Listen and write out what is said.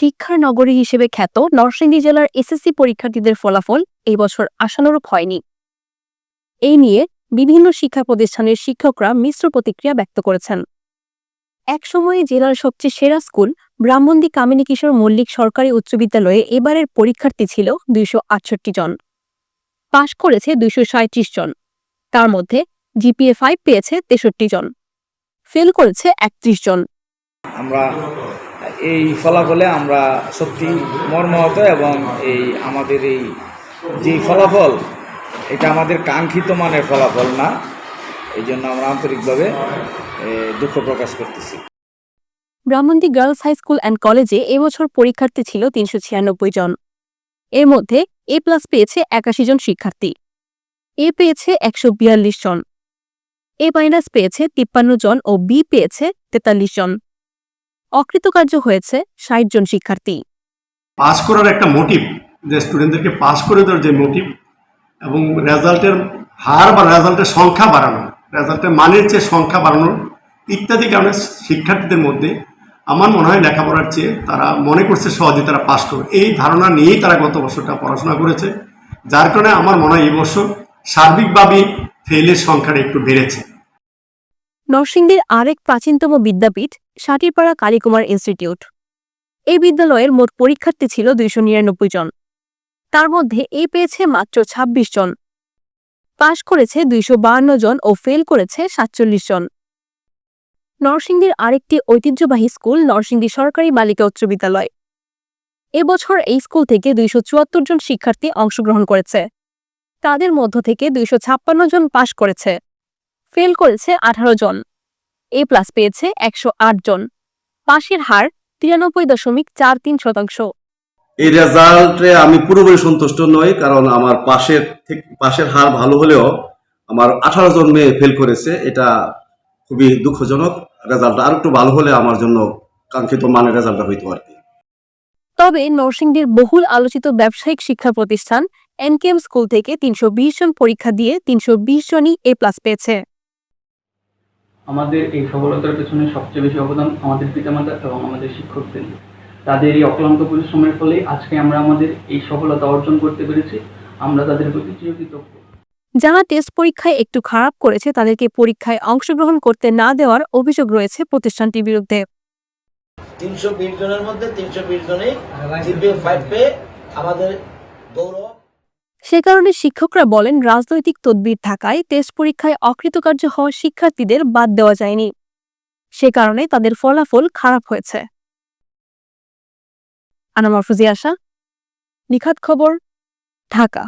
শিক্ষার নগরী হিসেবে খ্যাত নরসিংদী জেলার এসএসসি পরীক্ষার্থীদের ফলাফল এই বছর আশানুরূপ হয়নি। এই নিয়ে বিভিন্ন শিক্ষা প্রতিষ্ঠানের শিক্ষকরা মিশ্র প্রতিক্রিয়া ব্যক্ত করেছেন। একসময়ে জেলার সবচেয়ে সেরা স্কুল ব্রাহ্মণদী কামিনী কিশোর মল্লিক সরকারি উচ্চ বিদ্যালয়ে এবারের পরীক্ষার্থী ছিল দুইশো আটষট্টি জন। পাশ করেছে দুইশো জন। তার মধ্যে জিপিএ ফাইভ পেয়েছে তেষট্টি জন। ফেল করেছে একত্রিশ জন। আমরা এই ফলাফলে আমরা সত্যি মর্মাহত এবং এই আমাদের এই যে ফলাফল, এটা আমাদের কাঙ্ক্ষিত মানের ফলাফল না। এই জন্য আমরা আন্তরিকভাবে দুঃখ প্রকাশ করতেছি। Brahmandi girls high school and কলেজে এবছর পরীক্ষার্থী ছিল তিনশো ছিয়ানব্বই জন। এর মধ্যে এ প্লাস পেয়েছে একাশি জন শিক্ষার্থী। এ পেয়েছে একশো বিয়াল্লিশ জন। এ মাইনাস পেয়েছে তিপ্পান্ন জন ও বি পেয়েছে তেতাল্লিশ জন। অকৃতকার্য হয়েছে ষাট জন শিক্ষার্থী। পাস করার একটা মোটিভ যে স্টুডেন্টদেরকে পাস করে দেওয়ার যে মোটিভ এবং রেজাল্টের হার বা রেজাল্টের সংখ্যা বাড়ানো রেজাল্টের মানের চেয়ে সংখ্যা বাড়ানোর ইত্যাদি কারণে শিক্ষার্থীদের মধ্যে আমার মনে হয় লেখাপড়ার চেয়ে তারা মনে করছে সহজে তারা পাস করবে। এই ধারণা নিয়েই তারা গত বছরটা পড়াশোনা করেছে, যার কারণে আমার মনে হয় এই বছর সার্বিকভাবে ফেলের সংখ্যাটা একটু বেড়েছে। নরসিংদীর আরেক প্রাচীনতম বিদ্যাপীঠ সাটিরপাড়া কালীকুমার ইনস্টিটিউট। এই বিদ্যালয়ের মোট পরীক্ষার্থী ছিল দুইশো নিরানব্বই জন। তার মধ্যে এ পেয়েছে মাত্র ২৬ জন। পাশ করেছে দুইশো জন ও ফেল করেছে সাতচল্লিশ জন। নরসিংদীর আরেকটি ঐতিহ্যবাহী স্কুল নরসিংদী সরকারি বালিকা উচ্চ বিদ্যালয়। এবছর এই স্কুল থেকে দুইশো চুয়াত্তর জন শিক্ষার্থী অংশগ্রহণ করেছে। তাদের মধ্য থেকে দুইশো ছাপ্পান্ন জন পাশ করেছে। ফেল করেছে আঠারো জন। এ প্লাস পেয়েছে একশো আট জন। পাশের হার তিরানব্বই দশমিক চার তিন শতাংশ। এই রেজাল্টে আমি পুরোপুরি সন্তুষ্ট নই কারণ আমার পাশের পাশের হার ভালো হলেও আমার আঠারো জন মেয়ে ফেল করেছে এটা খুবই দুঃখজনক। রেজাল্টটা আর একটু ভালো হলে আমার জন্য কাঙ্ক্ষিত মানের রেজাল্টটা হইতো আর কি। তবে নরসিংদীর বহুল আলোচিত ব্যবসায়িক শিক্ষা প্রতিষ্ঠান এনকেএম স্কুল থেকে তিনশো বিশ জন পরীক্ষা দিয়ে তিনশো বিশ জনই এ প্লাস পেয়েছে। আমাদের এই সফলতার পেছনে সবচেয়ে বেশি অবদান আমাদের পিতামাতা এবং আমাদের শিক্ষকদের। তাদের এই অক্লান্ত পরিশ্রমের ফলে আজকে আমরা আমাদের এই সফলতা অর্জন করতে পেরেছি। আমরা তাদের প্রতি চিরকৃতজ্ঞ। যারা টেস্ট পরীক্ষায় একটু খারাপ করেছে তাদেরকে পরীক্ষায় অংশগ্রহণ করতে না দেওয়ার অভিযোগ রয়েছে প্রতিষ্ঠানটির বিরুদ্ধে। তিনশো বিশ জনের মধ্যে তিনশো বিশ জনেই জিপিএ ফাইভ পেয়ে আমাদের গৌরব সে কারণে শিক্ষকরা বলেন, রাজনৈতিক তদবির থাকায় টেস্ট পরীক্ষায় অকৃতকার্য হওয়া শিক্ষার্থীদের বাদ দেওয়া যায়নি। সে কারণে তাদের ফলাফল খারাপ হয়েছে। আনামা আশা, নিখাত খবর, ঢাকা।